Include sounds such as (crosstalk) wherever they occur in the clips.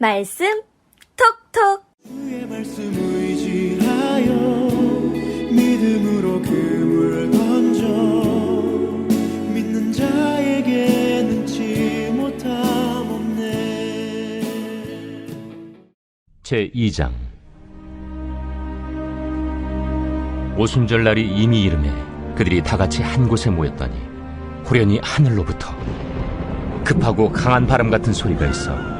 말씀 톡톡. 주의 말씀 의지하여 믿음으로 금을 던져 믿는 자에게 능치 못함 없네. 제2장. 오순절 날이 이미 이름에 그들이 다 같이 한 곳에 모였더니 후련히 하늘로부터 급하고 강한 바람 같은 소리가 있어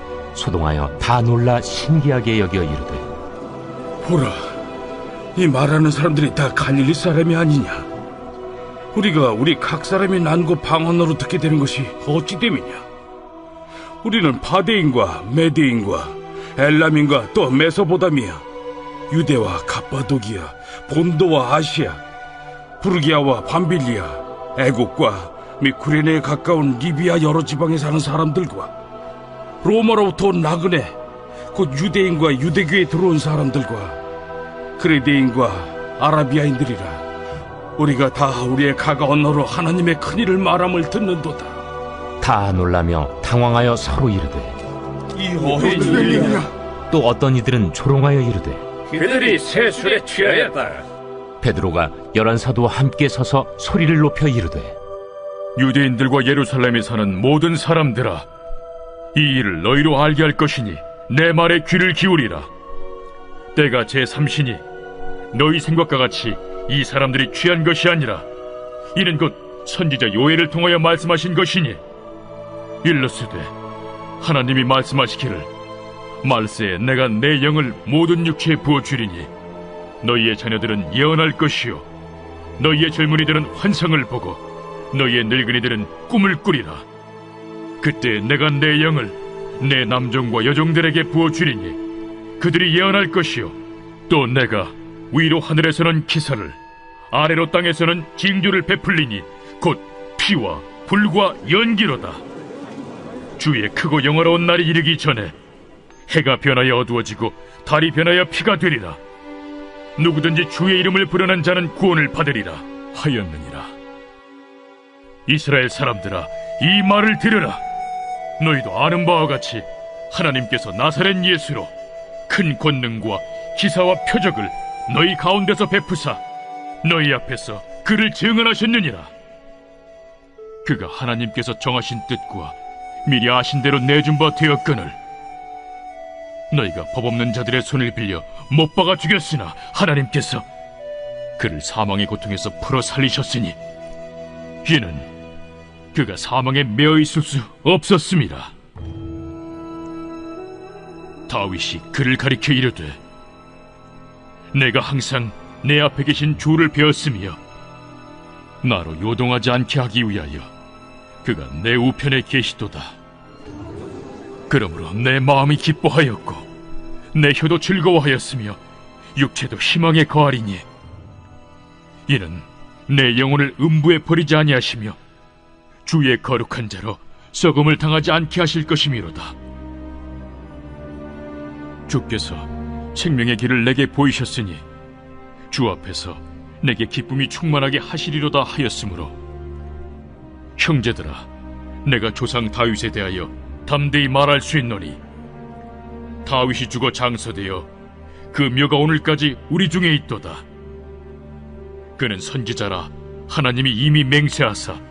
소동하여 다 놀라 신기하게 여겨 이르되 보라, 이 말하는 사람들이 다 갈릴리 사람이 아니냐? 우리가 우리 각 사람이 난고 방언으로 듣게 되는 것이 어찌 됨이냐? 우리는 바데인과 메데인과 엘람인과 또 메소보다미아, 유대와 갑바도기아, 본도와 아시아, 부르기아와 밤빌리아, 애국과 및 구레네에 가까운 리비아 여러 지방에 사는 사람들과 로마로부터 온 나그네, 곧 유대인과 유대교에 들어온 사람들과 그레데인과 아라비아인들이라 우리가 다 우리의 각 언어로 하나님의 큰 일을 말함을 듣는도다 다 놀라며 당황하여 서로 이르되 이 어린 일이냐 또 어떤 이들은 조롱하여 이르되 그들이 세술에 취하였다. 베드로가 열한 사도와 함께 서서 소리를 높여 이르되 유대인들과 예루살렘에 사는 모든 사람들아, 이 일을 너희로 알게 할 것이니 내 말에 귀를 기울이라. 때가 제 삼시니 너희 생각과 같이 이 사람들이 취한 것이 아니라 이는 곧 선지자 요엘을 통하여 말씀하신 것이니 일러스되 하나님이 말씀하시기를 말세에 내가 내 영을 모든 육체에 부어 주리니 너희의 자녀들은 예언할 것이요 너희의 젊은이들은 환상을 보고 너희의 늙은이들은 꿈을 꾸리라. 그때 내가 내 영을 내 남종과 여종들에게 부어 주리니 그들이 예언할 것이요 또 내가 위로 하늘에서는 기사를 아래로 땅에서는 징조를 베풀리니 곧 피와 불과 연기로다. 주의 크고 영화로운 날이 이르기 전에 해가 변하여 어두워지고 달이 변하여 피가 되리라. 누구든지 주의 이름을 부르는 자는 구원을 받으리라 하였느니라. 이스라엘 사람들아, 이 말을 들으라. 너희도 아는 바와 같이 하나님께서 나사렛 예수로 큰 권능과 기사와 표적을 너희 가운데서 베푸사 너희 앞에서 그를 증언하셨느니라. 그가 하나님께서 정하신 뜻과 미리 아신 대로 내준 바 되었거늘 너희가 법 없는 자들의 손을 빌려 못 박아 죽였으나 하나님께서 그를 사망의 고통에서 풀어 살리셨으니 이는 그가 사망에 매어 있을 수 없었습니다. 다윗이 그를 가리켜 이르되 내가 항상 내 앞에 계신 주를 배웠으며 나로 요동하지 않게 하기 위하여 그가 내 우편에 계시도다. 그러므로 내 마음이 기뻐하였고 내 혀도 즐거워하였으며 육체도 희망에 거하리니 이는 내 영혼을 음부에 버리지 아니하시며 주의 거룩한 자로 썩음을 당하지 않게 하실 것이미로다. 주께서 생명의 길을 내게 보이셨으니 주 앞에서 내게 기쁨이 충만하게 하시리로다 하였으므로 형제들아 내가 조상 다윗에 대하여 담대히 말할 수 있노니 다윗이 죽어 장서되어 그 묘가 오늘까지 우리 중에 있도다. 그는 선지자라 하나님이 이미 맹세하사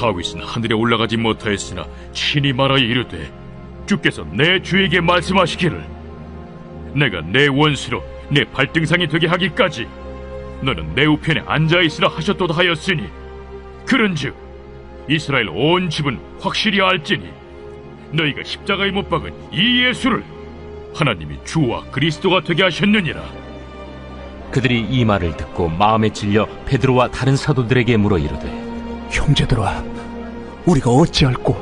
다윗은 하늘에 올라가지 못하였으나 친히 말하여 이르되 주께서 내 주에게 말씀하시기를 내가 내 원수로 내 발등상이 되게 하기까지 너는 내 우편에 앉아 있으라 하셨도다 하였으니 그런즉 이스라엘 온 집은 확실히 알지니 너희가 십자가에 못 박은 이 예수를 하나님이 주와 그리스도가 되게 하셨느니라. 그들이 이 말을 듣고 마음에 질려 베드로와 다른 사도들에게 물어 이르되 형제들아, 우리가 어찌할꼬?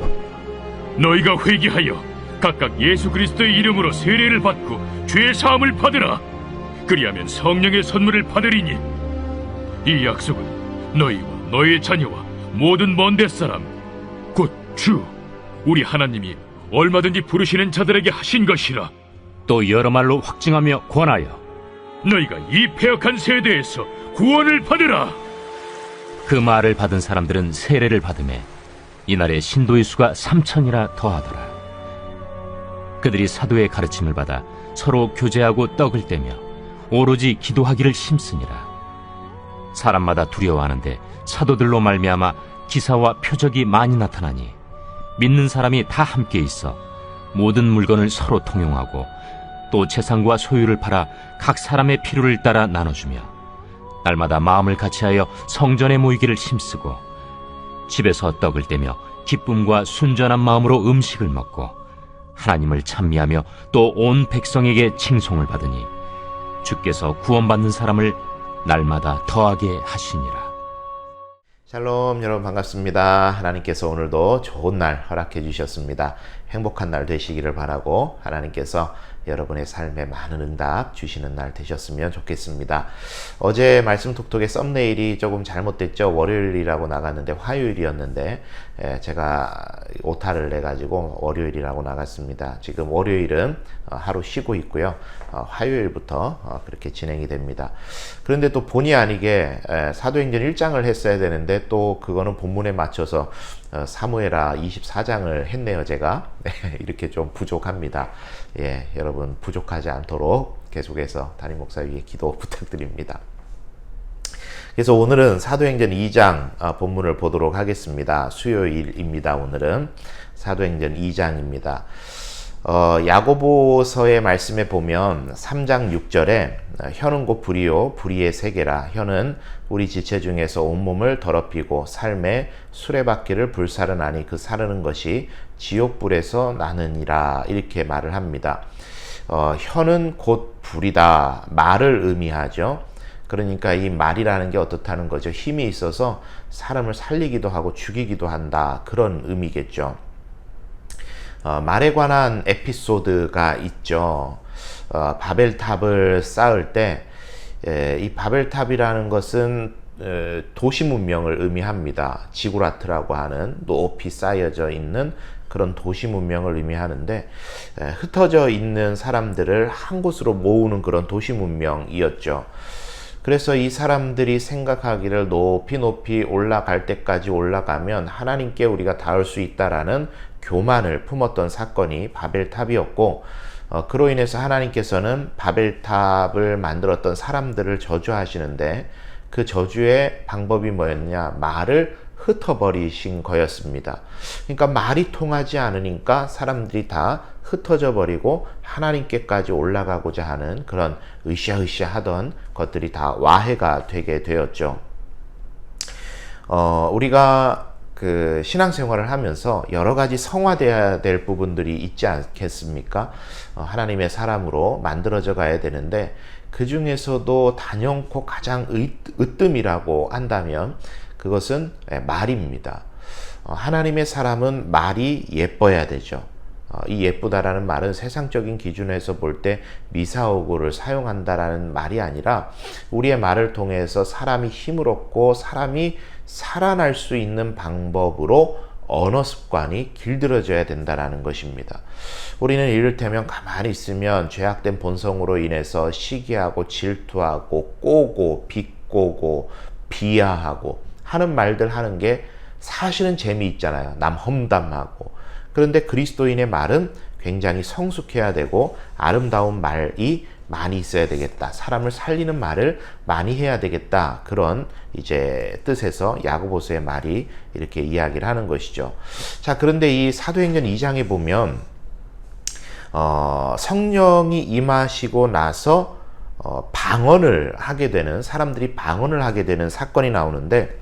너희가 회개하여 각각 예수 그리스도의 이름으로 세례를 받고 죄 사함을 받으라. 그리하면 성령의 선물을 받으리니 이 약속은 너희와 너희의 자녀와 모든 먼데 사람 곧 주 우리 하나님이 얼마든지 부르시는 자들에게 하신 것이라. 또 여러 말로 확증하며 권하여 너희가 이 폐역한 세대에서 구원을 받으라. 그 말을 받은 사람들은 세례를 받음에 이날에 신도의 수가 삼천이나 더하더라. 그들이 사도의 가르침을 받아 서로 교제하고 떡을 떼며 오로지 기도하기를 힘쓰니라. 사람마다 두려워하는데 사도들로 말미암아 기사와 표적이 많이 나타나니 믿는 사람이 다 함께 있어 모든 물건을 서로 통용하고 또 재산과 소유를 팔아 각 사람의 필요를 따라 나눠주며 날마다 마음을 같이하여 성전에 모이기를 힘쓰고 집에서 떡을 떼며 기쁨과 순전한 마음으로 음식을 먹고 하나님을 찬미하며 또 온 백성에게 칭송을 받으니 주께서 구원받는 사람을 날마다 더하게 하시니라. 샬롬 여러분 반갑습니다. 하나님께서 오늘도 좋은 날 허락해 주셨습니다. 행복한 날 되시기를 바라고 하나님께서 여러분의 삶에 많은 응답 주시는 날 되셨으면 좋겠습니다. 어제 말씀 톡톡의 썸네일이 조금 잘못됐죠. 월요일이라고 나갔는데 화요일이었는데 에, 제가 오타를 내 가지고 월요일이라고 나갔습니다. 지금 월요일은 어, 하루 쉬고 있고요. 어, 화요일부터 어, 그렇게 진행이 됩니다. 그런데 또 본의 아니게 에, 사도행전 1장을 했어야 되는데 또 그거는 본문에 맞춰서 어, 사무에라 24장을 했네요, 제가. 네, (laughs) 이렇게 좀 부족합니다. 예, 여러분 부족하지 않도록 계속해서 담임 목사 위에 기도 (laughs) 부탁드립니다. 그래서 오늘은 사도행전 2장 어, 본문을 보도록 하겠습니다. 수요일입니다. 오늘은 사도행전 2장입니다. 어, 야고보서의 말씀에 보면 3장 6절에 어, 혀는 곧 불이요 불의의 세계라 혀는 우리 지체 중에서 온몸을 더럽히고 삶에 수레바퀴를 불사르나니 그 사르는 것이 지옥불에서 나느니라 이렇게 말을 합니다. 어, 혀는 곧 불이다 말을 의미하죠. 그러니까 이 말이라는 게 어떻다는 거죠. 힘이 있어서 사람을 살리기도 하고 죽이기도 한다 그런 의미겠죠. 어, 말에 관한 에피소드가 있죠. 어, 바벨탑을 쌓을 때, 에, 이 바벨탑이라는 것은 에, 도시 문명을 의미합니다. 지구라트라고 하는 높이 쌓여져 있는 그런 도시 문명을 의미하는데 에, 흩어져 있는 사람들을 한 곳으로 모으는 그런 도시 문명이었죠. 그래서 이 사람들이 생각하기를 높이 높이 올라갈 때까지 올라가면 하나님께 우리가 닿을 수 있다라는 교만을 품었던 사건이 바벨탑이었고 어, 그로 인해서 하나님께서는 바벨탑을 만들었던 사람들을 저주하시는데 그 저주의 방법이 뭐였냐? 말을 흩어버리신 거였습니다. 그러니까 말이 통하지 않으니까 사람들이 다 흩어져 버리고 하나님께까지 올라가고자 하는 그런 으쌰으쌰 하던 것들이 다 와해가 되게 되었죠. 어, 우리가 그 신앙생활을 하면서 여러 가지 성화돼야 될 부분들이 있지 않겠습니까? 어, 하나님의 사람으로 만들어져 가야 되는데 그 중에서도 단연코 가장 의, 으뜸이라고 한다면 그것은 예, 말입니다. 어, 하나님의 사람은 말이 예뻐야 되죠. 어, 이 예쁘다라는 말은 세상적인 기준에서 볼 때 미사오고를 사용한다라는 말이 아니라 우리의 말을 통해서 사람이 힘을 얻고 사람이 살아날 수 있는 방법으로 언어 습관이 길들여져야 된다라는 것입니다. 우리는 이를테면 가만히 있으면 죄악된 본성으로 인해서 시기하고 질투하고 꼬고 비꼬고 비하하고 하는 말들 하는 게 사실은 재미있잖아요. 남 험담하고. 그런데 그리스도인의 말은 굉장히 성숙해야 되고 아름다운 말이 많이 있어야 되겠다. 사람을 살리는 말을 많이 해야 되겠다. 그런 이제 뜻에서 야고보서의 말이 이렇게 이야기를 하는 것이죠. 자, 그런데 이 사도행전 2장에 보면 어, 성령이 임하시고 나서 어, 방언을 하게 되는 사람들이 방언을 하게 되는 사건이 나오는데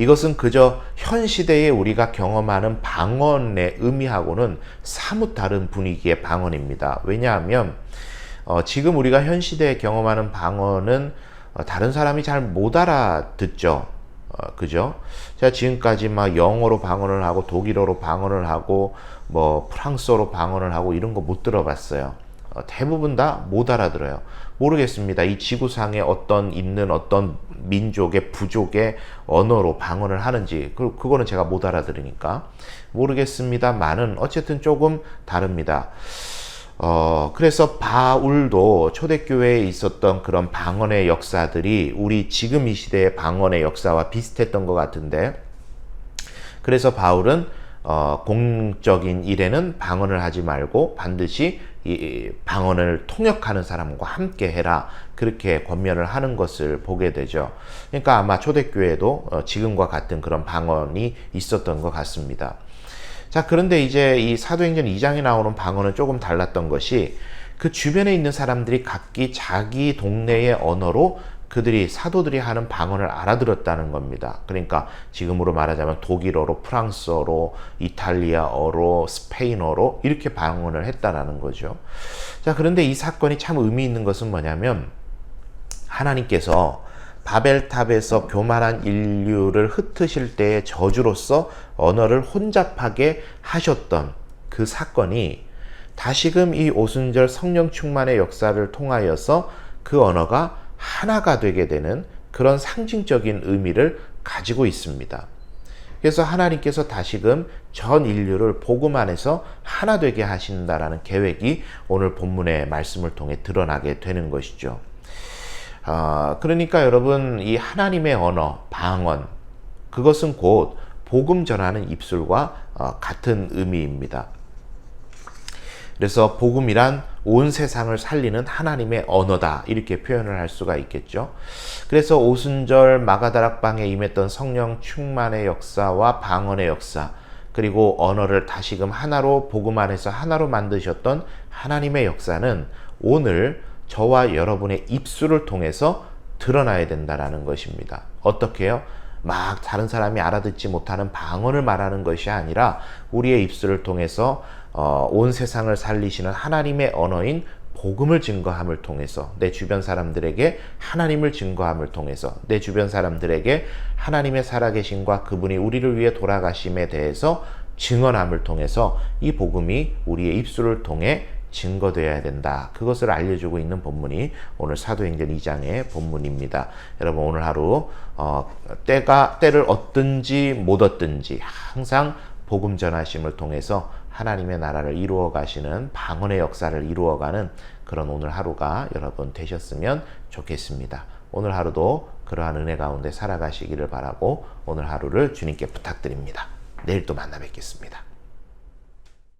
이것은 그저 현 시대에 우리가 경험하는 방언의 의미하고는 사뭇 다른 분위기의 방언입니다. 왜냐하면 어, 지금 우리가 현 시대에 경험하는 방언은 어, 다른 사람이 잘 못 알아듣죠. 어, 그죠? 제가 지금까지 막 영어로 방언을 하고 독일어로 방언을 하고 뭐 프랑스어로 방언을 하고 이런 거 못 들어봤어요. 어, 대부분 다 못 알아들어요. 모르겠습니다. 이 지구상에 어떤 있는 어떤 민족의 부족의 언어로 방언을 하는지 그 그거는 제가 못 알아들으니까 모르겠습니다만은 어쨌든 조금 다릅니다. 어, 그래서 바울도 초대교회에 있었던 그런 방언의 역사들이 우리 지금 이 시대의 방언의 역사와 비슷했던 것 같은데, 그래서 바울은 어, 공적인 일에는 방언을 하지 말고 반드시 이 방언을 통역하는 사람과 함께 해라. 그렇게 권면을 하는 것을 보게 되죠. 그러니까 아마 초대교회도 어, 지금과 같은 그런 방언이 있었던 것 같습니다. 자, 그런데 이제 이 사도행전 2장에 나오는 방언은 조금 달랐던 것이 그 주변에 있는 사람들이 각기 자기 동네의 언어로 그들이 사도들이 하는 방언을 알아들었다는 겁니다. 그러니까 지금으로 말하자면 독일어로, 프랑스어로, 이탈리아어로, 스페인어로 이렇게 방언을 했다라는 거죠. 자, 그런데 이 사건이 참 의미 있는 것은 뭐냐면 하나님께서 바벨탑에서 교만한 인류를 흩으실 때의 저주로서 언어를 혼잡하게 하셨던 그 사건이 다시금 이 오순절 성령 충만의 역사를 통하여서 그 언어가 하나가 되게 되는 그런 상징적인 의미를 가지고 있습니다. 그래서 하나님께서 다시금 전 인류를 복음 안에서 하나 되게 하신다라는 계획이 오늘 본문의 말씀을 통해 드러나게 되는 것이죠. 아, 그러니까 여러분 이 하나님의 언어, 방언 그것은 곧 복음 전하는 입술과 어, 같은 의미입니다. 그래서 복음이란 온 세상을 살리는 하나님의 언어다 이렇게 표현을 할 수가 있겠죠. 그래서 오순절 마가다락방에 임했던 성령 충만의 역사와 방언의 역사 그리고 언어를 다시금 하나로 복음 안에서 하나로 만드셨던 하나님의 역사는 오늘 저와 여러분의 입술을 통해서 드러나야 된다라는 것입니다. 어떻게요? 막 다른 사람이 알아듣지 못하는 방언을 말하는 것이 아니라 우리의 입술을 통해서 어, 온 세상을 살리시는 하나님의 언어인 복음을 증거함을 통해서 내 주변 사람들에게 하나님을 증거함을 통해서 내 주변 사람들에게 하나님의 살아계심과 그분이 우리를 위해 돌아가심에 대해서 증언함을 통해서 이 복음이 우리의 입술을 통해 증거되어야 된다. 그것을 알려주고 있는 본문이 오늘 사도행전 2장의 본문입니다. 여러분 오늘 하루 어, 때가 때를 얻든지 못 얻든지 항상 복음 전하심을 통해서 하나님의 나라를 이루어 가시는 방언의 역사를 이루어 가는 그런 오늘 하루가 여러분 되셨으면 좋겠습니다. 오늘 하루도 그러한 은혜 가운데 살아가시기를 바라고 오늘 하루를 주님께 부탁드립니다. 내일 또 만나 뵙겠습니다.